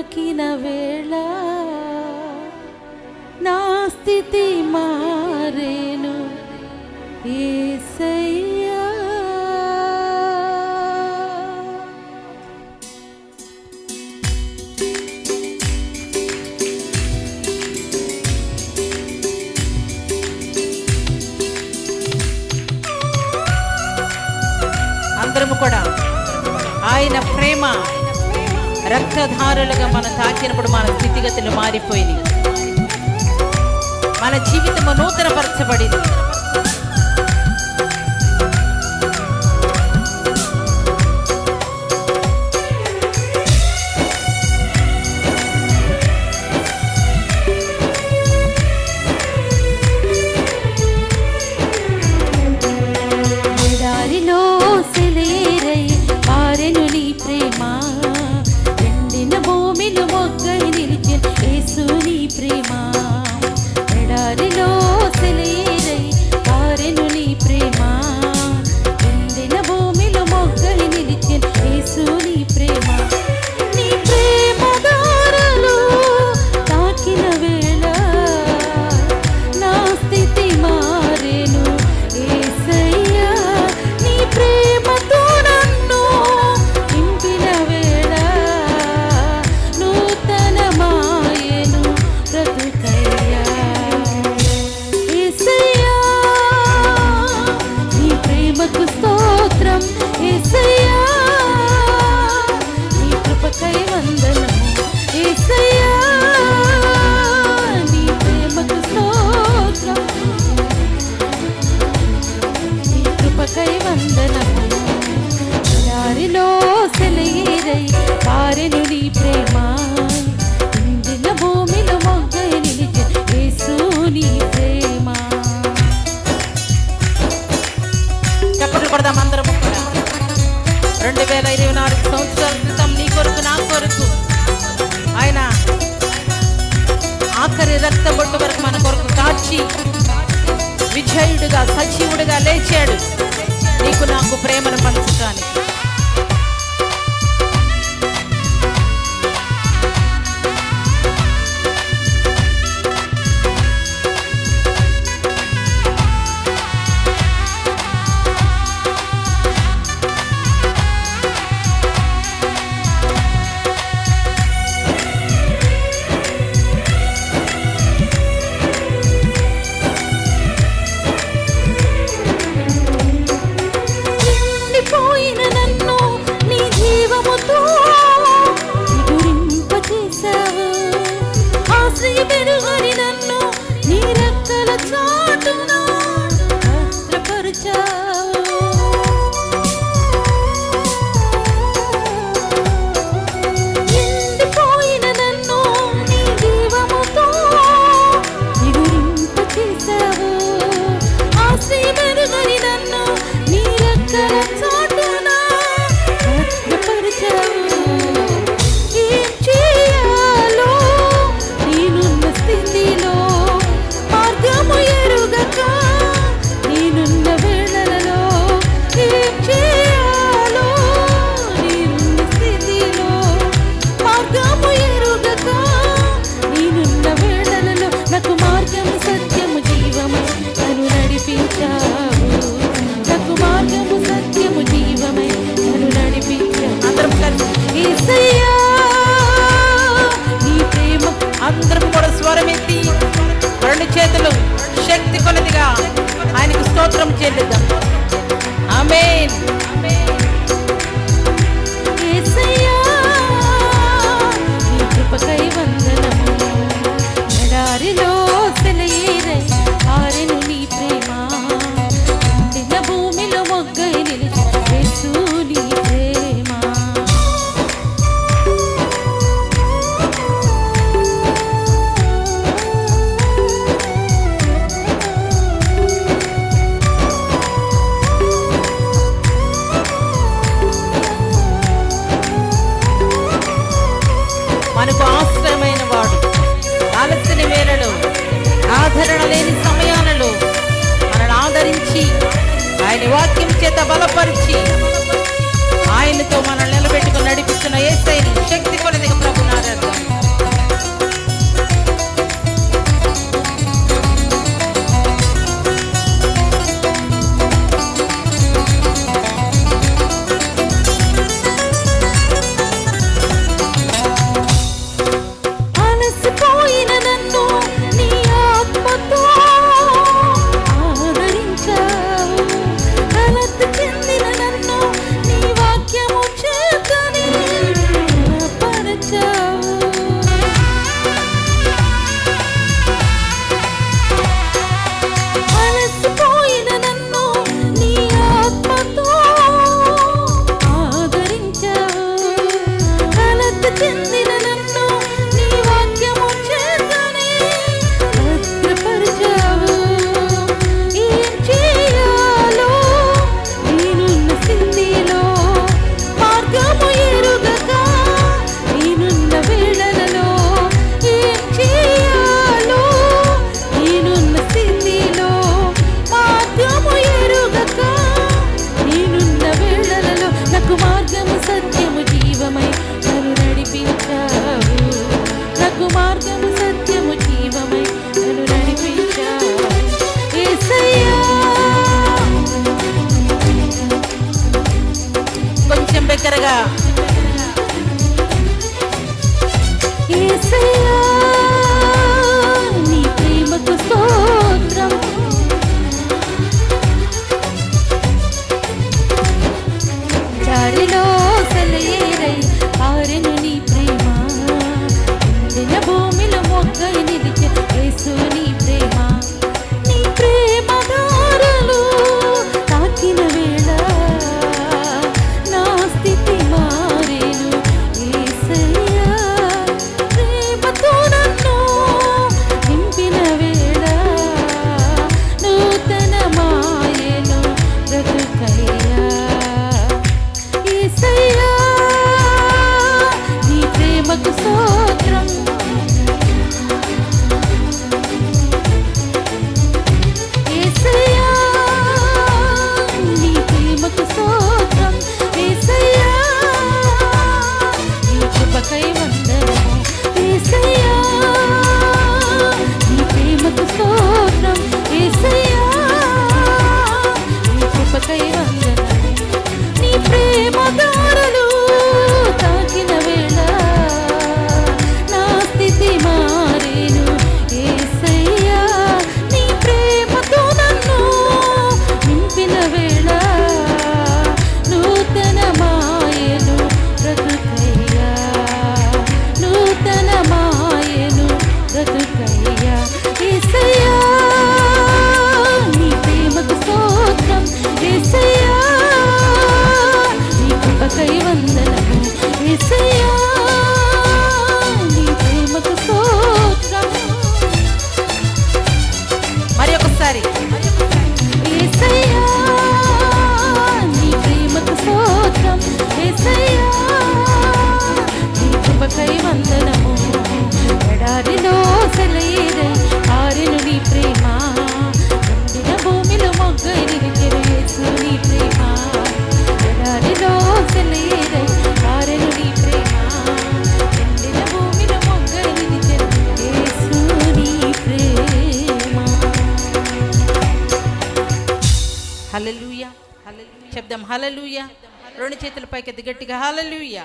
దొరికిన వేళ నా స్థితి మారేను ఏసయ్యా. అందరము కూడా. ఆయన ప్రేమ. రక్తధారులుగా మనం తాకినప్పుడు మన స్థితిగతులు మారిపోయినాయి. మన జీవితము నూతనపరచబడింది. వందనము దారిలో సెలయేరై పారెను నీ ప్రేమ. ఇందిన భూమిలో మొగ్గ నిలిచే యేసు నీ ప్రేమ చప్పట్లు కొడదాం అందరం రెండు వేల ఇరవై నాలుగు సంవత్సరాల క్రితం నీ కొరకు నా కొరకు. ఆయన ఆఖరి రక్త బొట్టు వరకు మన కొరకు కాచి విజయుడుగా సజీవుడుగా లేచాడు. నీకు నాకు ప్రేమను పంచడానికి అందరం నీ ప్రేమ అందరం కూడా స్వరమెత్తి రెండు చేతులు శక్తి కొలదిగా ఆయనకు స్తోత్రం చెల్లిద్దాం. ఆమె మనకు ఆశ్రయమైన వాడు. ఆలస్యని వేళలో ఆదరణ లేని సమయాలలో మనల్ని ఆదరించి ఆయన వాక్యం చేత బలపరిచి ఆయనతో మనల్ని నిలబెట్టుకుని నడిపిస్తున్న ఏసైని శక్తి కొనది బిక్కరగా హలలుయ రెండు చేతుల పైకి ఎత్తి గట్టిగా హల్లెలూయా.